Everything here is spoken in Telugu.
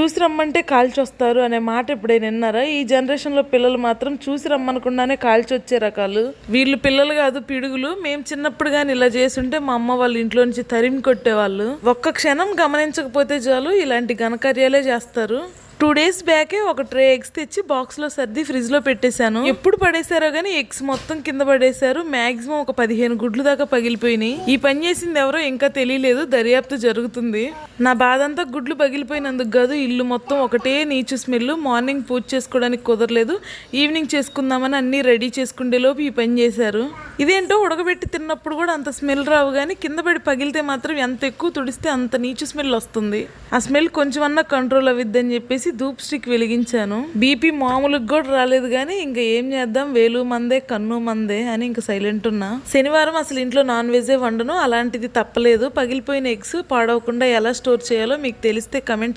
చూసి రమ్మంటే కాల్చి వస్తారు అనే మాట ఎప్పుడైనా విన్నారా? ఈ జనరేషన్లో పిల్లలు మాత్రం చూసి రమ్మనకుండానే కాల్చి వచ్చే రకాలు. వీళ్ళు పిల్లలు కాదు పిడుగులు. మేము చిన్నప్పుడు కానీ ఇలా చేసుంటే మా అమ్మ వాళ్ళ ఇంట్లో నుంచి తరిమి కొట్టేవాళ్ళు. ఒక్క క్షణం గమనించకపోతే చాలు ఇలాంటి ఘనకార్యాలే చేస్తారు. టూ డేస్ బ్యాకే ఒక ట్రే ఎగ్స్ తెచ్చి బాక్స్లో సర్ది ఫ్రిడ్జ్లో పెట్టేశాను. ఎప్పుడు పడేశారో కానీ ఎగ్స్ మొత్తం కింద పడేశారు. మాక్సిమం ఒక పదిహేను గుడ్లు దాకా పగిలిపోయినాయి. ఈ పని చేసింది ఎవరో ఇంకా తెలియలేదు. దర్యాప్తు జరుగుతుంది. నా బాధ అంతా గుడ్లు పగిలిపోయినందుకు కాదు ఇల్లు మొత్తం ఒకటే నీచు స్మెల్ మార్నింగ్ పూజ చేసుకోవడానికి కుదరలేదు. ఈవినింగ్ చేసుకుందామని అన్ని రెడీ చేసుకుండే లోపు ఈ పని చేశారు. ఇదేంటో ఉడకబెట్టి తిన్నప్పుడు కూడా అంత స్మెల్ రావు కానీ కింద పడి పగిలితే మాత్రం ఎంత ఎక్కువ తుడిస్తే అంత నీచు స్మెల్ వస్తుంది. ఆ స్మెల్ కొంచెమన్నా కంట్రోల్ అవ్విద్దని చెప్పేసి ధూప్ స్టిక్ వెలిగించాను. బీపీ మామూలుగా కూడా రాలేదు కానీ ఇంకా ఏం చేద్దాం? వేలు మందే కన్ను మందే అని ఇంకా సైలెంట్ ఉన్నా. శనివారం అసలు ఇంట్లో నాన్ వెజే వండను. అలాంటిది తప్పలేదు. పగిలిపోయిన ఎగ్స్ పాడవకుండా ఎలా స్టోర్ చేయాలో మీకు తెలిస్తే కమెంట్